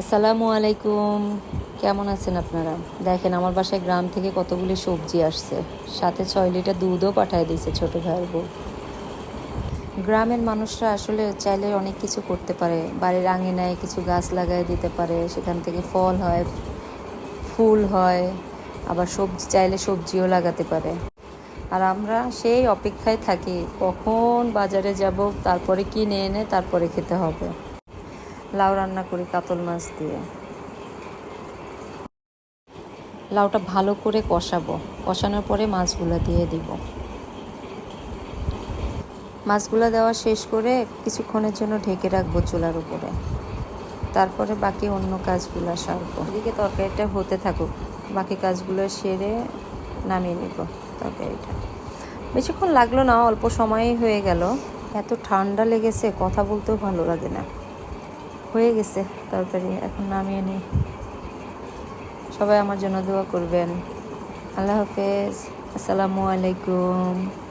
আসসালামু আলাইকুম। কেমন আছেন আপনারা? দেখেন, আমার বাসায় গ্রাম থেকে কতগুলি সবজি আসছে। সাথে ছয় লিটার দুধও পাঠিয়ে দিয়েছে ছোটো ভাইয়ের বউ। গ্রামের মানুষরা আসলে চাইলে অনেক কিছু করতে পারে। বাড়ির আঙিনায় কিছু গাছ লাগাই দিতে পারে। সেখান থেকে ফল হয়, ফুল হয়, আবার সবজি চাইলে সবজিও লাগাতে পারে। আর আমরা সেই অপেক্ষায় থাকি, কখন বাজারে যাব, তারপরে কিনে এনে তারপরে খেতে হবে। লাউ রান্না করি কাতল মাছ দিয়ে। লাউটা ভালো করে কষাবো। কষানোর পরে মাছগুলো দিয়ে দিব। মাছগুলো দেওয়া শেষ করে কিছুক্ষণের জন্য ঢেকে রাখব চুলার উপরে। তারপরে বাকি অন্য কাজগুলো সারবো। এদিকে তরকারিটা হতে থাকুক। বাকি কাজগুলো সেরে নামিয়ে নিব তরকারিটা। বেশিক্ষণ লাগল না, অল্প সময়ই হয়ে গেল। এত ঠান্ডা লেগেছে, কথা বলতেও ভালো লাগে না। হয়ে গেছে তরকারি এখন নামিয়ে নিই। সবাই আমার জন্য দোয়া করবেন। আল্লাহ হাফেজ। আসসালামু আলাইকুম।